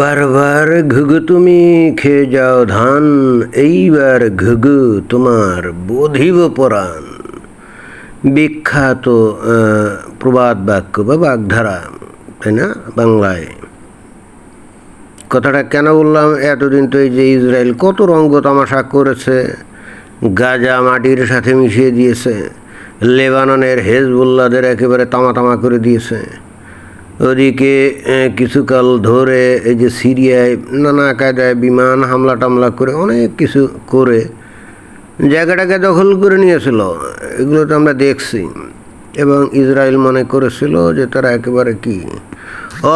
বারবার ঘুঘু তুমি খেয়ে যাও ধান, এইবার ঘুঘু তোমার বোধিব পরাণ। বিখ্যাত প্রবাদ বাক্য বা বাগধারা, তাই না, বাংলায়। কথাটা কেন বললাম? এতদিন তো এই যে ইসরায়েল কত রঙ্গ তামাশা করেছে, গাজা মাটির সাথে মিশিয়ে দিয়েছে, লেবাননের হেজবুল্লাদের একেবারে তামা তামা করে দিয়েছে। ওদিকে কিছুকাল ধরে এই যে সিরিয়ায় নানা কায়দায় বিমান হামলা টামলা করে অনেক কিছু করে জায়গাটাকে দখল করে নিয়েছিল। এগুলো তো আমরা দেখছি। এবং ইসরায়েল মনে করেছিল যে তারা একেবারে কি?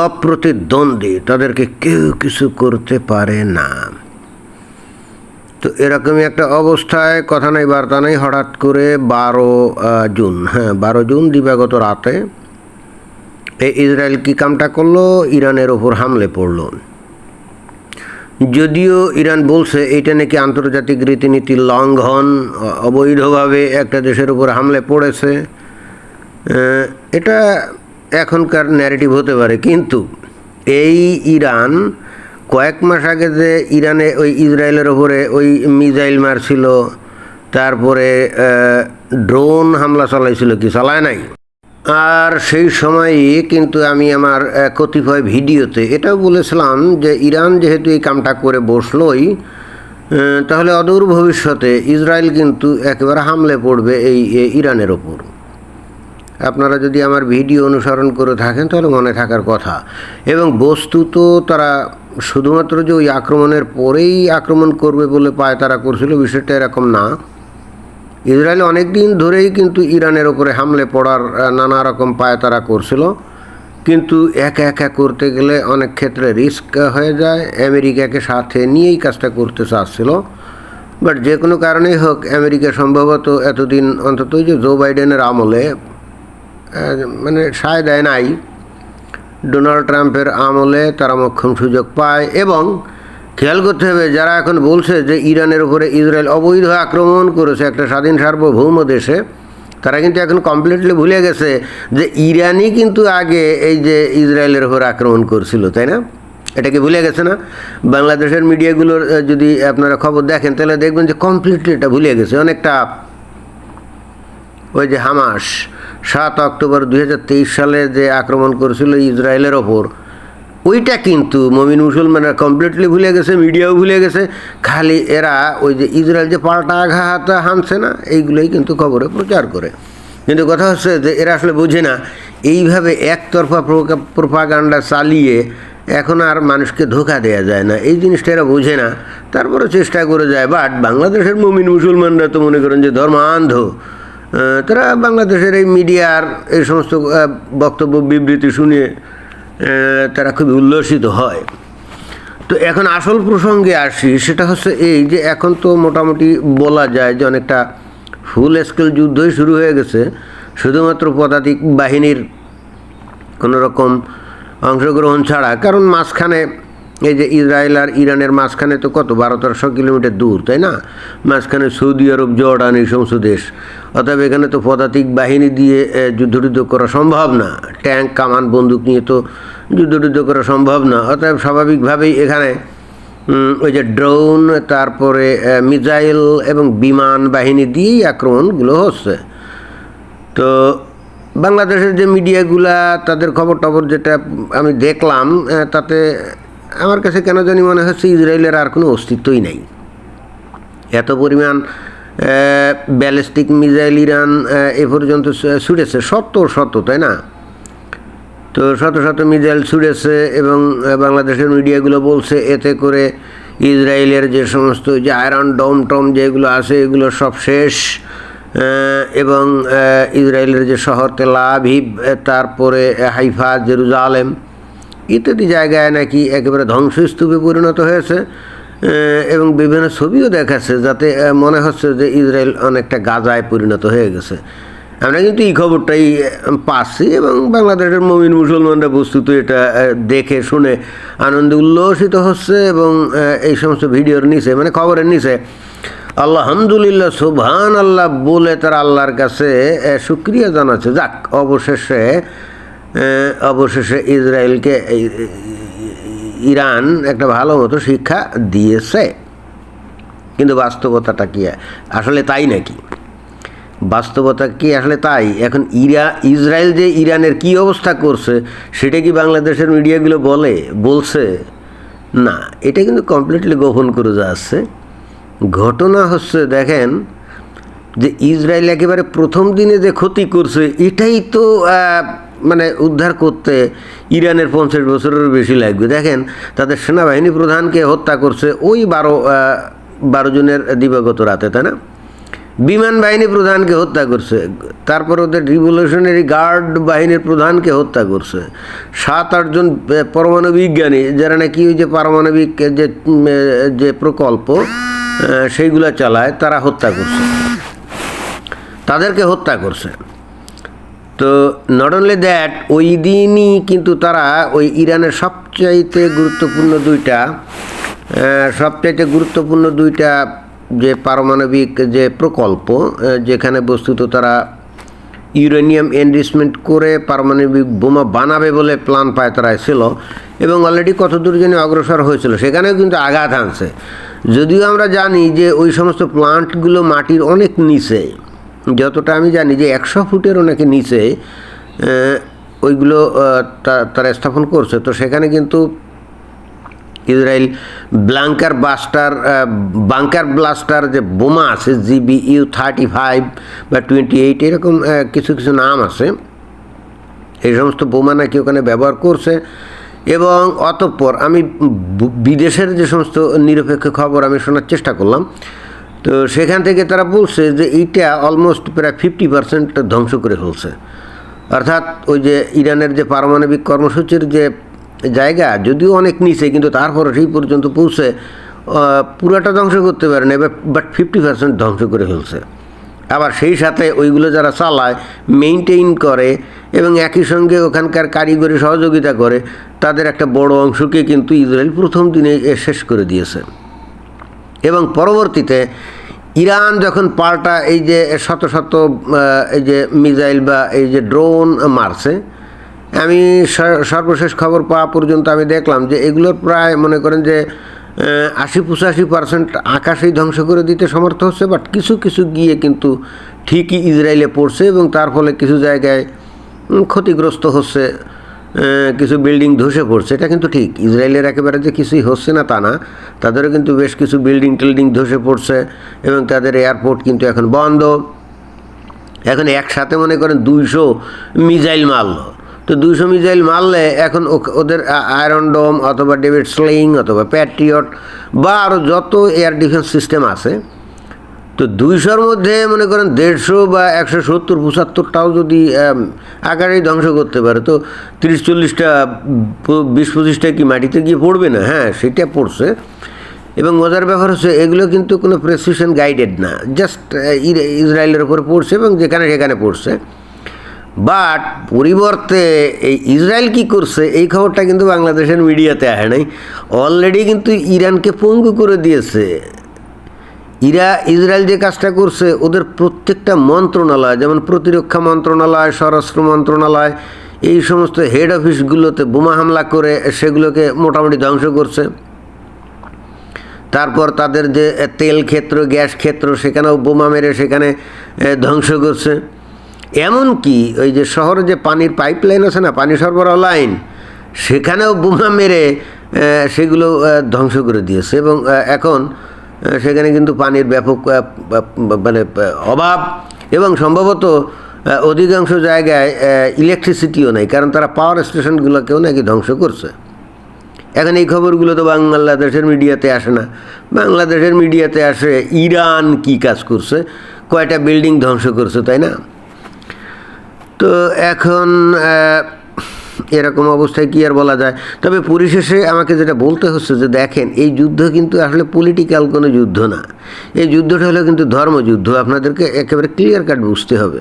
অপ্রতিদ্বন্দ্বী। তাদেরকে কেউ কিছু করতে পারে না। তো এরকমই একটা অবস্থায়, কথা নাই, বার্তা নেই, হঠাৎ করে বারো জুন হ্যাঁ বারো জুন দিবাগত রাতে ইসরায়েল কি কামটা করল? ইরানের ওপর হামলে পড়ল। যদিও ইরান বলছে এটা নাকি আন্তর্জাতিক রীতিনীতি লঙ্ঘন, অবৈধভাবে একটা দেশের উপর হামলে পড়েছে। এটা এখনকার ন্যারেটিভ হতে পারে। কিন্তু এই ইরান কয়েক মাস আগে যে ইরানে ওই ইসরায়েলের ওপরে ওই মিজাইল মারছিল, তারপরে ড্রোন হামলা চালাইছিল কি, চালায় নাই? আর সেই সময়ই কিন্তু আমি আমার কতিপয় ভিডিওতে এটাও বলেছিলাম যে ইরান যেহেতু এই কামটা করে বসলোই তাহলে অদূর ভবিষ্যতে ইসরায়েল কিন্তু একেবারে হামলে পড়বে এই ইরানের ওপর। আপনারা যদি আমার ভিডিও অনুসরণ করে থাকেন তাহলে মনে থাকার কথা। এবং বস্তুত তারা শুধুমাত্র যে ওই আক্রমণের পরেই আক্রমণ করবে বলে পায় তারা করছিল, বিষয়টা এরকম না। ইসরায়েল অনেক দিন ধরেই কিন্তু ইরানের ওপরে হামলে পড়ার নানা রকম পায় তারা করছিল। কিন্তু একা একা করতে গেলে অনেক ক্ষেত্রে রিস্ক হয়ে যায়। আমেরিকাকে সাথে নিয়েই কাজটা করতে চাচ্ছিল। বাট যে কোনো কারণেই হোক, আমেরিকা সম্ভবত এতদিন অন্তত যে জো বাইডেনের আমলে মানে সায় দেয় নাই। ডোনাল্ড ট্রাম্পের আমলে তারা মক্ষম সুযোগ পায় এবং খেয়াল করতে হবে, যারা এখন বলছে যে ইরানের উপরে ইসরায়েল অবৈধ আক্রমণ করেছে একটা স্বাধীন সার্বভৌম দেশে, তারা কিন্তু এখন কমপ্লিটলি ভুলে গেছে যে ইরানই কিন্তু আগে এই যে ইসরায়েলের উপর আক্রমণ করছিল, তাই না? এটাকে ভুলে গেছে না? বাংলাদেশের মিডিয়াগুলোর যদি আপনারা খবর দেখেন, তাহলে দেখবেন যে কমপ্লিটলি এটা ভুলে গেছে। অনেকটা ওই যে হামাস, সাত অক্টোবর দুই হাজার তেইশ সালে যে আক্রমণ করেছিল ইসরায়েলের ওপর ওইটা কিন্তু মমিন মুসলমানরা কমপ্লিটলি ভুলে গেছে মিডিয়াও ভুলে গেছে। খালি এরা ওই যে ইসরায়েল যে পাল্টা আঘাত হানছে না এইগুলোই কিন্তু খবরে প্রচার করে। কিন্তু কথা হচ্ছে যে এরা আসলে বোঝে না এইভাবে একতরফা প্রোপাগান্ডা চালিয়ে এখন আর মানুষকে ধোকা দেওয়া যায় না। এই জিনিসটা এরা বোঝে না তারপরে চেষ্টা করে যায়। বাট বাংলাদেশের মমিন মুসলমানরা তো মনে করেন যে ধর্মান্ধ। তারা বাংলাদেশের এই মিডিয়ার এই সমস্ত বক্তব্য বিবৃতি শুনে আহ, তারা খুবই উল্লসিত হয়। তো এখন আসল প্রসঙ্গে আসি, সেটা হচ্ছে এই যে এখন তো মোটামুটি বলা যায় যে অনেকটা ফুল স্কেল যুদ্ধই শুরু হয়ে গেছে। শুধুমাত্র পদাতিক বাহিনীর কোনো রকম অংশগ্রহণ ছাড়া, কারণ মাঝখানে এই যে ইসরায়েল আর ইরানের মাঝখানে তো কত? বারো তেরোশো কিলোমিটার দূর তাই না? মাঝখানে সৌদি আরব জর্ডান এই সমস্ত দেশ। অতএব এখানে তো পদাতিক বাহিনী দিয়ে এ, যুদ্ধ করা সম্ভব না। ট্যাঙ্ক কামান বন্দুক নিয়ে তো যুদ্ধ টুদ্ধ করা সম্ভব না। অতএব স্বাভাবিকভাবেই এখানে ওই যে ড্রোন তারপরে মিসাইল এবং বিমান বাহিনী দিয়েই আক্রমণগুলো হচ্ছে। তো বাংলাদেশের যে মিডিয়াগুলা তাদের খবর টবর যেটা আমি দেখলাম তাতে আমার কাছে কেন জানি মনে হচ্ছে ইসরায়েলের আর কোনো অস্তিত্বই নেই। এত পরিমাণ ব্যালিস্টিক মিসাইল ইরান এ পর্যন্ত ছুটেছে। শত শত তাই না? তো শত শত মিসাইল ছুড়েছে এবং বাংলাদেশের মিডিয়াগুলো বলছে এতে করে ইসরায়েলের যে সমস্ত যে আয়রন ডম টম যেগুলো আছে এগুলো সব শেষ। এবং ইসরায়েলের যে শহর তেল আহ, তারপরে হাইফা জেরুজালেম ইত্যাদি জায়গায় নাকি একেবারে ধ্বংসস্তূপে পরিণত হয়েছে এবং বিভিন্ন ছবিও দেখাচ্ছে যাতে মনে হচ্ছে যে ইসরায়েল অনেকটা গাজায় পরিণত হয়ে গেছে। আমরা কিন্তু এই খবরটাই পাচ্ছি এবং বাংলাদেশের মমিন মুসলমানরা বস্তুত এটা দেখে শুনে আনন্দ উল্লসিত হচ্ছে এবং এই সমস্ত ভিডিওর নিচে মানে খবরের নিচে আল্লাহামদুলিল্লাহ সুবহান আল্লাহ বলে তারা আল্লাহর কাছে আহ, শুক্রিয়া জানাচ্ছে। যাক অবশেষে অবশেষে ইসরায়েলকে ইরান একটা ভালো মতো শিক্ষা দিয়েছে। কিন্তু বাস্তবতাটা কি? আসলে তাই নাকি? বাস্তবতা কি আসলে তাই? এখন ইরা, ইসরায়েল যে ইরানের কি অবস্থা করছে, সেটা কি বাংলাদেশের মিডিয়াগুলো বলে, বলছে? না, এটা কিন্তু কমপ্লিটলি গোপন করে যাচ্ছে ঘটনা হচ্ছে, দেখেন, যে ইসরায়েল একেবারে প্রথম দিনে যে ক্ষতি করছে, এটাই তো মানে উদ্ধার করতে ইরানের পঞ্চাশ বছরের বেশি লাগবে। দেখেন, তাদের সেনাবাহিনী প্রধানকে হত্যা করছে ওই বারো বারো জনের দিবাগত রাতে, তাই না? বিমান বাহিনী প্রধানকে হত্যা করছে, তারপর ওদের রিভলিউশনারি গার্ড বাহিনীর প্রধানকে হত্যা করছে। সাত আটজন পরমাণু বিজ্ঞানী যারা নাকি ওই যে পারমাণবিক যে যে প্রকল্প সেইগুলো চালায়, তারা হত্যা করছে। তাদেরকে হত্যা করছে। তো নট অনলি দ্যাট ওই দিনই কিন্তু তারা ওই ইরানের সবচাইতে গুরুত্বপূর্ণ দুইটা সবচাইতে গুরুত্বপূর্ণ দুইটা যে পারমাণবিক যে প্রকল্প যেখানে বস্তুত তারা ইউরেনিয়াম এনরিচমেন্ট করে পারমাণবিক বোমা বানাবে বলে প্ল্যান পায় তারা ছিল এবং অলরেডি কত দূর যেন অগ্রসর হয়েছিল, সেখানেও কিন্তু আঘাত আনছে যদিও আমরা জানি যে ওই সমস্ত প্লান্টগুলো মাটির অনেক নিচে। যতটা আমি জানি যে একশো ফুটের অনেকে নিচে ওইগুলো তারা স্থাপন করছে। তো সেখানে কিন্তু Israel bunker buster bunker blaster যে বোমা আছে G B U thirty five বা টোয়েন্টি এইট, এরকম কিছু কিছু নাম আছে। এই সমস্ত বোমা নাকি ওখানে ব্যবহার করছে। এবং অতঃপর আমি বিদেশের যে সমস্ত নিরপেক্ষ খবর আমি শোনার চেষ্টা করলাম তো সেখান থেকে তারা বলছে যে এইটা অলমোস্ট প্রায় ফিফটি পার্সেন্ট ধ্বংস করে ফেলছে। অর্থাৎ ওই যে ইরানের যে পারমাণবিক কর্মসূচির যে জায়গা, যদিও অনেক নিচে, কিন্তু তারপরে সেই পর্যন্ত পৌঁছে পুরাটা ধ্বংস করতে পারে না বাট ফিফটি পার্সেন্ট ধ্বংস করে ফেলছে। আবার সেই সাথে ওইগুলো যারা চালায় মেনটেইন করে এবং একই সঙ্গে ওখানকার কারিগরি সহযোগিতা করে, তাদের একটা বড় অংশকে কিন্তু ইসরায়েল প্রথম দিনে শেষ করে দিয়েছে। এবং পরবর্তীতে ইরান যখন পাল্টা এই যে শত শত এই যে মিসাইল বা এই যে ড্রোন মারছে, আমি সর্বশেষ খবর পাওয়া পর্যন্ত আমি দেখলাম যে এগুলোর প্রায় মনে করেন যে আশি পঁচাশি পার্সেন্ট আকাশেই ধ্বংস করে দিতে সমর্থ হচ্ছে, বাট কিছু কিছু গিয়ে কিন্তু ঠিকই ইসরায়েলে পড়ছে এবং তার ফলে কিছু জায়গায় ক্ষতিগ্রস্ত হচ্ছে। কিছু বিল্ডিং ধসে পড়ছে, এটা কিন্তু ঠিক। ইসরায়েলের একেবারে যে কিছুই হচ্ছে না তা না, তাদেরও কিন্তু বেশ কিছু বিল্ডিং টিল্ডিং ধসে পড়ছে এবং তাদের এয়ারপোর্ট কিন্তু এখন বন্ধ। এখন একসাথে মনে করেন দুইশো মিজাইল মারলো। তো দুইশো মিজাইল মারলে এখন ওদের আয়রন ডোম অথবা ডেভিড স্লিং অথবা প্যাট্রিয়ট বা আরও যত এয়ার ডিফেন্স সিস্টেম আছে তো দুইশোর মধ্যে মনে করেন দেড়শো বা একশো সত্তর, পঁচাত্তরটাও যদি আকারেই ধ্বংস করতে পারে, তো তিরিশ চল্লিশটা বিশ পঁচিশটা কি মাটিতে গিয়ে পড়বে না? হ্যাঁ সেটা পড়ছে। এবং মজার ব্যাপার হচ্ছে, এগুলো কিন্তু কোনো প্রেসিশন গাইডেড না জাস্ট ইসরায়েলের উপর পড়ছে এবং যেখানে সেখানে পড়ছে। বাট পরিবর্তে এই ইসরায়েল কি করছে, এই খবরটা কিন্তু বাংলাদেশের মিডিয়াতে আসে নাই। অলরেডি কিন্তু ইরানকে পঙ্গু করে দিয়েছে। ইরা ইসরায়েল যে কাজটা করছে, ওদের প্রত্যেকটা মন্ত্রণালয়, যেমন প্রতিরক্ষা মন্ত্রণালয়, স্বরাষ্ট্র মন্ত্রণালয়, এই সমস্ত হেড অফিসগুলোতে বোমা হামলা করে সেগুলোকে মোটামুটি ধ্বংস করছে। তারপর তাদের যে তেল ক্ষেত্র, গ্যাস ক্ষেত্র, সেখানেও বোমা মেরে সেখানে ধ্বংস করছে। এমনকি ওই যে শহরে যে পানির পাইপ লাইন আছে না, পানি সরবরাহ লাইন সেখানেও বোমা মেরে সেগুলো ধ্বংস করে দিয়েছে। এবং এখন সেখানে কিন্তু পানির ব্যাপক মানে অভাব এবং সম্ভবত অধিকাংশ জায়গায় ইলেকট্রিসিটিও নেই, কারণ তারা পাওয়ার স্টেশনগুলোকেও নাকি ধ্বংস করছে। এখন এই খবরগুলো তো বাংলাদেশের মিডিয়াতে আসে না। বাংলাদেশের মিডিয়াতে আসে ইরান কি কাজ করছে, কয়টা বিল্ডিং ধ্বংস করছে, তাই না? তো এখন এরকম অবস্থায় কি আর বলা যায়? তবে পরিশেষে আমাকে যেটা বলতে হচ্ছে যে দেখেন, এই যুদ্ধ কিন্তু আসলে পলিটিক্যাল কোনো যুদ্ধ না। এই যুদ্ধটা হলো কিন্তু ধর্মযুদ্ধ, আপনাদেরকে একেবারে ক্লিয়ার কাট বুঝতে হবে।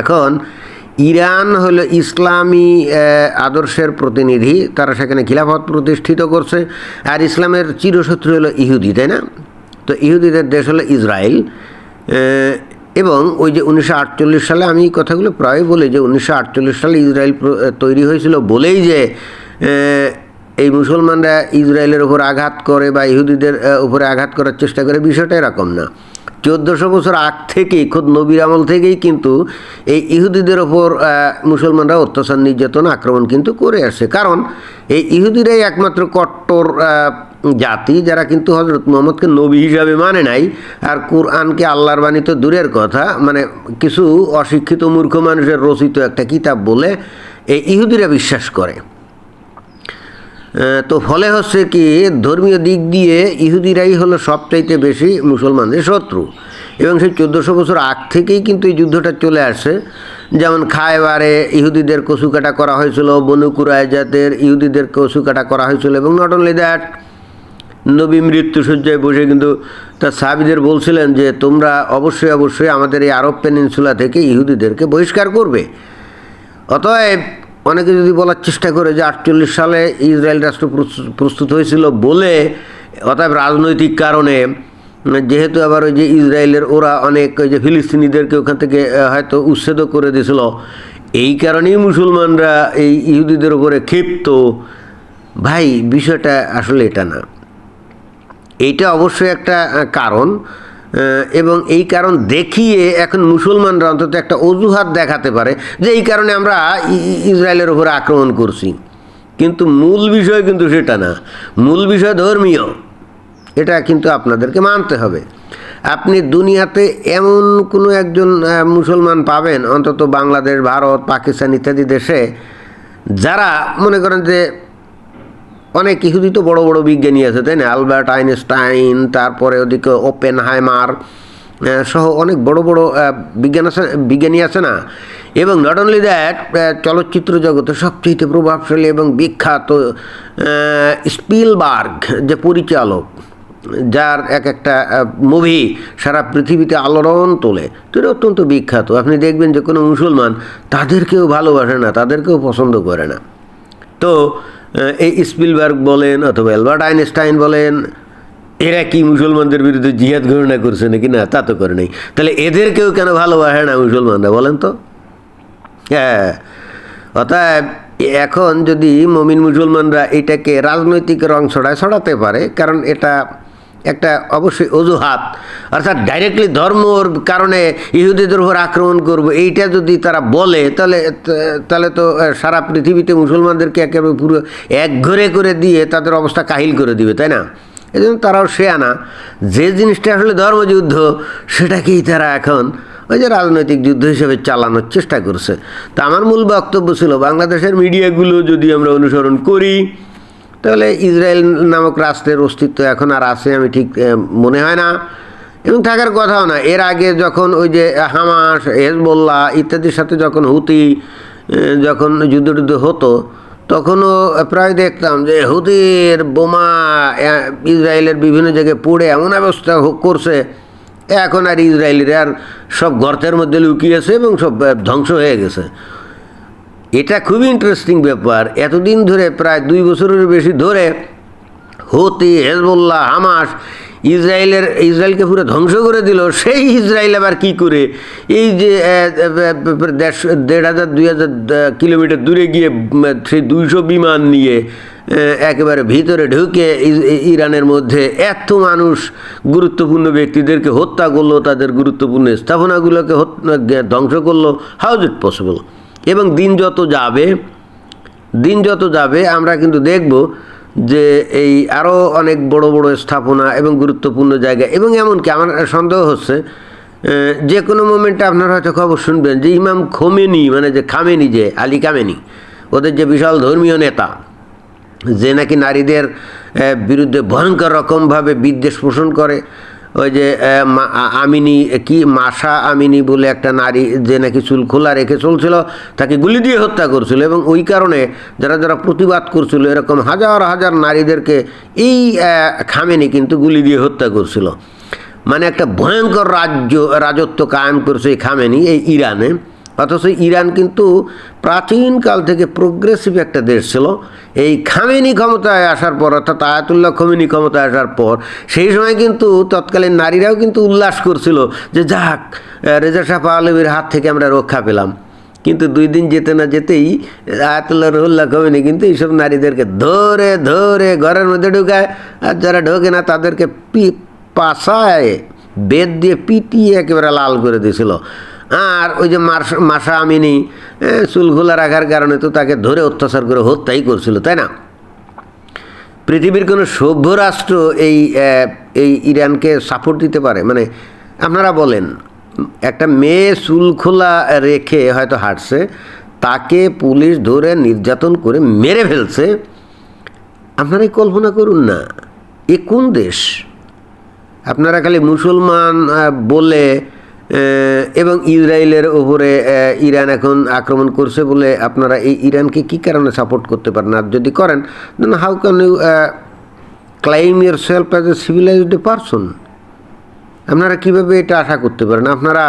এখন, ইরান হলো ইসলামী আদর্শের প্রতিনিধি, তারা সেখানে খিলাফত প্রতিষ্ঠিত করছে, আর ইসলামের চিরশত্রু হলো ইহুদি, তাই না? তো ইহুদিদের দেশ হলো ইসরায়েল এবং ওই যে উনিশশো আটচল্লিশ সালে আমি কথাগুলো প্রায় বলি যে উনিশশো আটচল্লিশ সালে ইসরায়েল তৈরি হয়েছিল বলেই যে এই মুসলমানরা ইসরায়েলের উপর আঘাত করে বা ইহুদিদের উপরে আঘাত করার চেষ্টা করে। বিষয়টা এরকম না। চোদ্দোশো বছর আগ থেকেই খোদ নবীর আমল থেকেই কিন্তু এই ইহুদিদের ওপর মুসলমানরা অত্যাচার, নির্যাতন, আক্রমণ কিন্তু করে আসছে। কারণ এই ইহুদিরাই একমাত্র কট্টর জাতি যারা কিন্তু হজরত মোহাম্মদকে নবী হিসাবে মানে নাই, আর কোরআনকে আল্লাহর বাণী তো দূরের কথা মানে কিছু অশিক্ষিত মূর্খ মানুষের রচিত একটা কিতাব বলে এই ইহুদিরা বিশ্বাস করে। তো ফলে হচ্ছে কি, ধর্মীয় দিক দিয়ে ইহুদিরাই হলো সবচাইতে বেশি মুসলমানদের শত্রু। এবং সেই চোদ্দোশো বছর আগ থেকেই কিন্তু এই যুদ্ধটা চলে আসছে যেমন খায়বারে ইহুদিদের কচুকাটা করা হয়েছিল বনুকুরায় জাতের ইহুদিদের কচুকাটা করা হয়েছিল, এবং নট অনলি দ্যাট নবী মৃত্যু মৃত্যুসজ্জায় বসে কিন্তু তার সাহাবিদের বলছিলেন যে তোমরা অবশ্যই অবশ্যই আমাদের এই আরব পেনিনসুলা থেকে ইহুদিদেরকে বহিষ্কার করবে। অতএব অনেকে যদি বলার চেষ্টা করে যে আটচল্লিশ সালে ইসরায়েল রাষ্ট্র প্রস্তুত- প্রস্তুত হয়েছিল বলে, অতএব রাজনৈতিক কারণে, যেহেতু আবার ওই যে ইসরায়েলের ওরা অনেক ওই যে ফিলিস্তিনিদেরকে ওখান থেকে হয়তো উচ্ছেদ করে দিয়েছিল, এই কারণেই মুসলমানরা এই ইহুদিদের উপরে ক্ষিপ্ত। ভাই, বিষয়টা আসলে এটা না। এইটা অবশ্যই একটা কারণ এবং এই কারণ দেখিয়ে এখন মুসলমানরা অন্তত একটা অজুহাত দেখাতে পারে যে এই কারণে আমরা ইসরায়েলের উপরে আক্রমণ করছি। কিন্তু মূল বিষয় কিন্তু সেটা না। মূল বিষয় ধর্মীয়। এটা কিন্তু আপনাদেরকে মানতে হবে। আপনি দুনিয়াতে এমন কোনো একজন মুসলমান পাবেন, অন্তত বাংলাদেশ, ভারত, পাকিস্তান ইত্যাদি দেশে, যারা মনে করেন যে অনেক ইহুদি তো বড় বড় বিজ্ঞানী আছে, তাই না? আলবার্ট আইনস্টাইন, তারপরে ওদিকে ওপেন হাইমার সহ অনেক বড় বড় বিজ্ঞান আছে, বিজ্ঞানী আছে না? এবং নট অনলি দ্যাট চলচ্চিত্র জগতে সবচেয়ে প্রভাবশালী এবং বিখ্যাত স্পিলবার্গ যে পরিচালক, যার এক একটা মুভি সারা পৃথিবীতে আলোড়ন তোলে তো এটা অত্যন্ত বিখ্যাত। আপনি দেখবেন যে কোনো মুসলমান তাদেরকেও ভালোবাসে না, তাদেরকেও পছন্দ করে না। তো এই স্পিলবার্গ বলেন অথবা অ্যালবার্ট আইনস্টাইন বলেন, এরা কি মুসলমানদের বিরুদ্ধে জিহাদ ঘোষণা করছে নাকি? না, তা তো করে নেই। তাহলে এদেরকেও কেন ভালোবাসে না মুসলমানরা, বলেন তো? হ্যাঁ অর্থাৎ এখন যদি মমিন মুসলমানরা এটাকে রাজনৈতিক রং ছড়ায়, ছড়াতে পারে, কারণ এটা একটা অবশ্যই অজুহাত। অর্থাৎ ডাইরেক্টলি ধর্মর কারণে ইহুদিদের উপর আক্রমণ করব, এইটা যদি তারা বলে, তাহলে তাহলে তো সারা পৃথিবীতে মুসলমানদেরকে একেবারে পুরো একঘরে করে দিয়ে তাদের অবস্থা কাহিল করে দিবে, তাই না? এই জন্য তারাও সে আনা যে জিনিসটা আসলে ধর্মযুদ্ধ, সেটাকেই তারা এখন ওই যে রাজনৈতিক যুদ্ধ হিসেবে চালানোর চেষ্টা করছে। তা আমার মূল বক্তব্য ছিল, বাংলাদেশের মিডিয়াগুলো যদি আমরা অনুসরণ করি তাহলে ইসরায়েল নামক রাষ্ট্রের অস্তিত্ব এখন আর আছে আমি ঠিক মনে হয় না। এবং থাকার কথাও না, এর আগে যখন ওই যে হামাস হেজবোল্লা ইত্যাদির সাথে যখন হুতি যখন যুদ্ধ টুদ্ধ হতো, তখনও প্রায় দেখতাম যে হুতির বোমা ইসরায়েলের বিভিন্ন জায়গায় পড়ে এমন অবস্থা করছে। এখন আর ইসরায়েলের আর সব গর্তের মধ্যে লুকিয়েছে এবং সব ধ্বংস হয়ে গেছে। এটা খুবই ইন্টারেস্টিং ব্যাপার। এতদিন ধরে প্রায় দুই বছরের বেশি ধরে হতি, হেজবুল্লাহ, হামাস ইসরায়েলের, ইসরায়েলকে পুরো ধ্বংস করে দিল। সেই ইসরায়েল আবার কি করে? এই যে দেড়শো, দেড় হাজার, দুই হাজার কিলোমিটার দূরে গিয়ে সেই দুইশো বিমান নিয়ে একেবারে ভিতরে ঢুকে ইরানের মধ্যে এত মানুষ গুরুত্বপূর্ণ ব্যক্তিদেরকে হত্যা করল, তাদের গুরুত্বপূর্ণ স্থাপনাগুলোকে ধ্বংস করল। হাউ ইট পসিবল এবং দিন যত যাবে, দিন যত যাবে, আমরা কিন্তু দেখব যে এই আরও অনেক বড় বড় স্থাপনা এবং গুরুত্বপূর্ণ জায়গা এবং এমনকি আমার সন্দেহ হচ্ছে যে কোনো মোমেন্টে আপনারা হয়তো খবর শুনবেন যে ইমাম খোমেনি মানে যে খামেনি যে, আলী কামেনি ওদের যে বিশাল ধর্মীয় নেতা, যে নাকি নারীদের বিরুদ্ধে ভয়ঙ্কর রকমভাবে বিদ্বেষ পোষণ করে ওই যে আমিনী কি মাসা আমিনি বলে একটা নারী যে নাকি চুল খোলা রেখে চলছিল, তাকে গুলি দিয়ে হত্যা করছিল এবং ওই কারণে যারা যারা প্রতিবাদ করছিল, এরকম হাজার হাজার নারীদেরকে এই খামেনি কিন্তু গুলি দিয়ে হত্যা করছিল। মানে একটা ভয়ঙ্কর রাজ্য, রাজত্ব কায়েম করছে এই খামেনি, এই ইরানে। অথচ ইরান কিন্তু প্রাচীনকাল থেকে প্রোগ্রেসিভ একটা দেশ ছিল। এই খামেনি ক্ষমতায় আসার পর, অর্থাৎ আয়াতুল্লাহ খমিনি ক্ষমতায় আসার পর, সেই সময় কিন্তু তৎকালীন নারীরাও কিন্তু উল্লাস করছিল যে যাক রেজা শাহ পাহলবির হাত থেকে আমরা রক্ষা পেলাম। কিন্তু দুই দিন যেতে না যেতেই আয়াতুল্লাহ রহুল্লাহ কমেনি কিন্তু এইসব নারীদেরকে ধরে ধরে ঘরের মধ্যে ঢুকায়। আর যারা ঢোকে না, তাদেরকে পি, পাশায় বেদ দিয়ে পিটিয়ে একেবারে লাল করে দিয়েছিল। আর ওই যে মাস- আমিনি চুল খোলা রাখার কারণে তো তাকে ধরে অত্যাচার করে হত্যাই করছিল, তাই না? পৃথিবীর কোনো সভ্য রাষ্ট্র এই এই ইরানকে সাপোর্ট দিতে পারে? মানে আপনারা বলেন, একটা মেয়ে চুল খোলা রেখে হয়তো হাঁটছে, তাকে পুলিশ ধরে নির্যাতন করে মেরে ফেলছে আপনারাই কল্পনা করুন না, এ কোন দেশ? আপনারা খালি মুসলমান বলে এবং ইসরায়েলের আহ, ইরান এখন আক্রমণ করছে বলে আপনারা এই ইরানকে কি কারণে সাপোর্ট করতে পারেন? আর যদি করেন then how can you claim yourself as a civilised person আপনারা কীভাবে এটা আশা করতে পারেন? আপনারা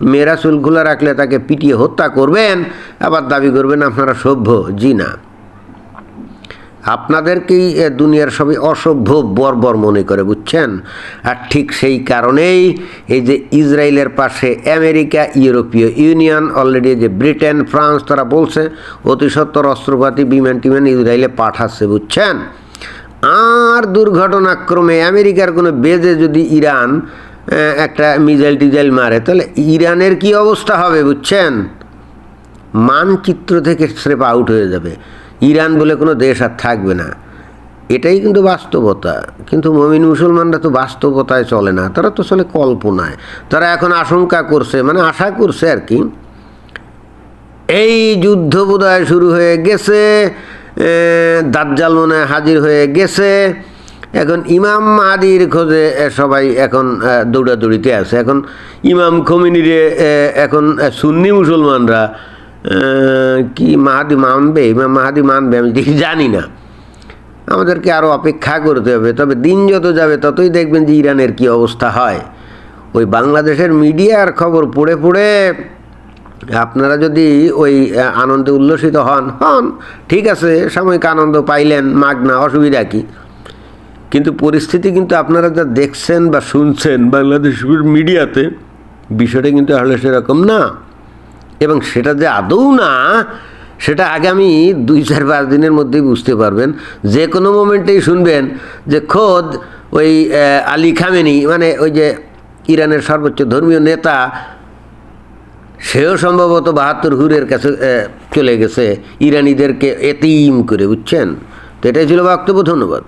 মেয়েরা চুলগুলা রাখলে তাকে পিটিয়ে হত্যা করবেন আবার দাবি করবেন আপনারা সভ্য জি না। আপনাদেরকেই দুনিয়ার সবই অসভ্য বর্বর মনে করে, বুঝছেন? আর ঠিক সেই কারণেই এই যে ইসরায়েলের পাশে আমেরিকা, ইউরোপীয় ইউনিয়ন অলরেডি যে ব্রিটেন, ফ্রান্স, তারা বলছে, অতি সত্তর অস্ত্রপাতি, বিমান টিমান ইসরায়েলে পাঠাচ্ছে, বুঝছেন? আর দুর্ঘটনাক্রমে আমেরিকার কোনো বেজে যদি ইরান একটা মিজাইল টিজাইল মারে, তাহলে ইরানের কি অবস্থা হবে, বুঝছেন? মানচিত্র থেকে স্রেপ আউট হয়ে যাবে। ইরান বলে কোনো দেশ আর থাকবে না। এটাই কিন্তু বাস্তবতা। কিন্তু মমিন মুসলমানরা তো বাস্তবতায় চলে না, তারা তো চলে কল্পনায়। তারা এখন আশঙ্কা করছে মানে আশা করছে আর কি। এই যুদ্ধ বোধহয় শুরু হয়ে গেছে দাজ্জাল মনে হাজির হয়ে গেছে। এখন ইমাম মাহাদির খোঁজে সবাই এখন দৌড়াদৌড়িতে আছে। এখন ইমাম খমিনিরে এখন সুন্নি মুসলমানরা কি মাহাদি মানবে? ইমাম মাহাদি মানবে? আমি ঠিক জানি না। আমাদেরকে আরও অপেক্ষা করতে হবে। তবে দিন যত যাবে, ততই দেখবেন যে ইরানের কি অবস্থা হয়। ওই বাংলাদেশের মিডিয়ার খবর পড়ে পড়ে আপনারা যদি ওই আনন্দে উল্লসিত হন হন, ঠিক আছে, সাময়িক আনন্দ পাইলেন মাগনা অসুবিধা কি? কিন্তু পরিস্থিতি কিন্তু আপনারা যা দেখছেন বা শুনছেন বাংলাদেশ মিডিয়াতে, বিষয়টা কিন্তু আসলে সেরকম না। এবং সেটা যে আদৌ না, সেটা আগামী দুই, চার, পাঁচ দিনের মধ্যেই বুঝতে পারবেন। যে কোনো মোমেন্টেই শুনবেন যে খোদ ওই আলী খামেনি মানে ওই যে ইরানের সর্বোচ্চ ধর্মীয় নেতা, সেও সম্ভবত বাহাত্তর হুরের কাছে চলে গেছে, ইরানিদেরকে এতিম করে, বুঝছেন? তো এটাই ছিল বক্তব্য, ধন্যবাদ।